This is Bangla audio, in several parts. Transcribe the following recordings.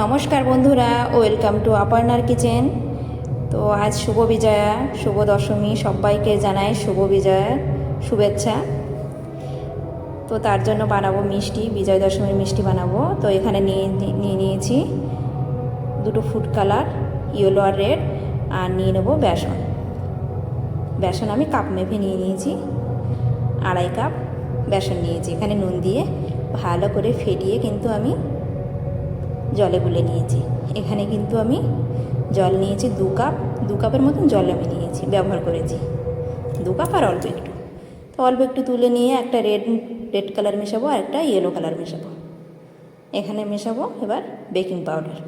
নমস্কার বন্ধুরা, ওয়েলকাম টু আপার্নার কিচেন। তো আজ শুভ বিজয়া, শুভ দশমী, সবাইকে জানাই শুভ বিজয়ার শুভেচ্ছা। তো তার জন্য বানাবো মিষ্টি, বিজয় দশমীর মিষ্টি বানাবো। তো এখানে নিয়ে নিয়ে নিয়েছি দুটো ফুড কালার ইয়েলো আর রেড আর নিয়ে নেব বেসন। বেসন আমি কাপ মেপে নিয়ে নিয়েছি, আড়াই কাপ বেসন নিয়েছি। এখানে নুন দিয়ে ভালো করে ফেটিয়ে কিন্তু আমি জলে গুলে নিয়েছি। এখানে কিন্তু আমি জল নিয়েছি দু কাপ, দু কাপের মতন জল আমি নিয়েছি, ব্যবহার করেছি। দু কাপ আর অল্প একটু। তো অল্প একটু তুলে নিয়ে একটা রেড রেড কালার মেশাবো আর একটা ইয়েলো কালার মেশাবো। এখানে মেশাবো এবার বেকিং পাউডার।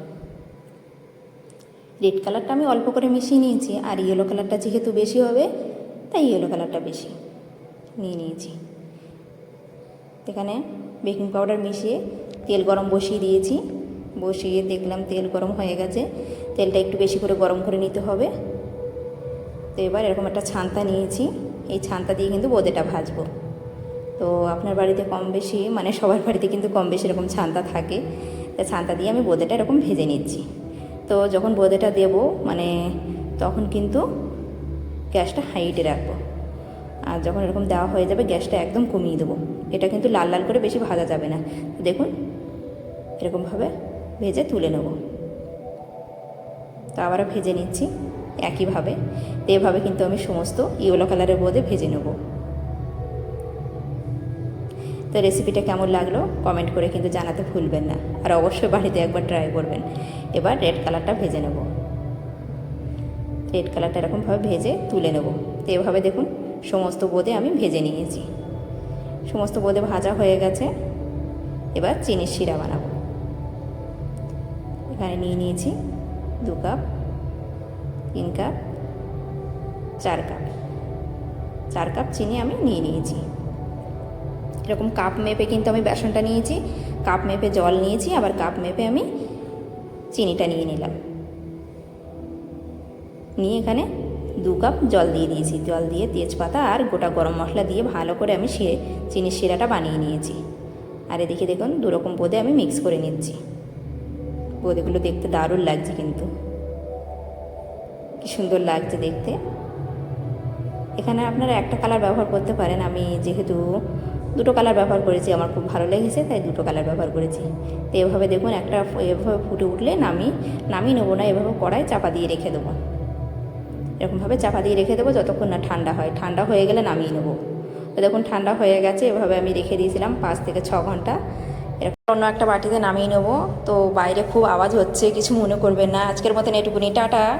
রেড কালারটা আমি অল্প করে মিশিয়ে নিয়েছি আর ইয়েলো কালারটা যেহেতু বেশি হবে, তাই ইয়েলো কালারটা বেশি নিয়ে নিয়েছি। এখানে বেকিং পাউডার মিশিয়ে তেল গরম বসিয়ে দিয়েছি। বসিয়ে দেখলাম তেল গরম হয়ে গেছে। তেলটা একটু বেশি করে গরম করে নিতে হবে। তো এবার এরকম একটা ছান্তা নিয়েছি। এই ছান্তা দিয়ে কিন্তু বোঁদেটা ভাজবো। তো আপনার বাড়িতে কম বেশি মানে সবার বাড়িতে কিন্তু কম বেশি এরকম ছান্তা থাকে। তা ছান্তা দিয়ে আমি বোঁদেটা এরকম ভেজে নিচ্ছি। তো যখন বোঁদেটা দেবো মানে তখন কিন্তু গ্যাসটা হাইটে রাখব। আর যখন এরকম দেওয়া হয়ে যাবে, গ্যাসটা একদম কমিয়ে দেবো। এটা কিন্তু লাল লাল করে বেশি ভাজা যাবে না। দেখুন, এরকমভাবে ভেজে তুলে নেব। তো আবারও ভেজে নিচ্ছি, একইভাবে। তো এভাবে কিন্তু আমি সমস্ত ইয়েলো কালারের বোধে ভেজে নেব। তো রেসিপিটা কেমন লাগল কমেন্ট করে কিন্তু জানাতে ভুলবেন না। আর অবশ্যই বাড়িতে একবার ট্রাই করবেন। এবার রেড কালারটা ভেজে নেব। রেড কালারটা এরকমভাবে ভেজে তুলে নেব। তো এভাবে দেখুন, সমস্ত বোঁদে আমি ভেজে নিয়েছি। সমস্ত বোঁদে ভাজা হয়ে গেছে। এবার চিনির শিরা বানাবো। এখানে নিয়ে নিয়েছি দু কাপ, তিন কাপ, চার কাপ। চার কাপ চিনি আমি নিয়ে নিয়েছি। এরকম কাপ মেপে কিন্তু আমি বেসনটা নিয়েছি, কাপ মেপে জল নিয়েছি, আবার কাপ মেপে আমি চিনিটা নিয়ে নিলাম। নিয়ে এখানে দু কাপ জল দিয়ে দিয়েছি। জল দিয়ে তেজপাতা আর গোটা গরম মশলা দিয়ে ভালো করে আমি শিরে চিনির শিরাটা বানিয়ে নিয়েছি। আর এদিকে দেখুন দুরকম বোঁদে আমি মিক্স করে নিচ্ছি। বোঁদেগুলো দেখতে দারুণ লাগছে কিন্তু। কি সুন্দর লাগছে দেখতে। এখানে আপনারা একটা কালার ব্যবহার করতে পারেন। আমি যেহেতু দুটো কালার ব্যবহার করেছি, আমার খুব ভালো লেগেছে, তাই দুটো কালার ব্যবহার করেছি। তো এভাবে দেখুন, একটা এভাবে ফুটে উঠলে নামি, নামিয়ে নেব না, এভাবে কড়াই চাপা দিয়ে রেখে দেবো। এরকমভাবে চাপা দিয়ে রেখে দেবো, যতক্ষণ না ঠান্ডা হয়। ঠান্ডা হয়ে গেলে নামিয়ে নেব। তো দেখুন, ঠান্ডা হয়ে গেছে, এভাবে আমি রেখে দিয়েছিলাম পাঁচ থেকে ছ ঘণ্টা। এরকম অন্য একটা বাটিতে নামিয়ে নেব। তো বাইরে খুব আওয়াজ হচ্ছে, কিছু মনে করবেন না। আজকের মতন এটুকুনি। টাটা।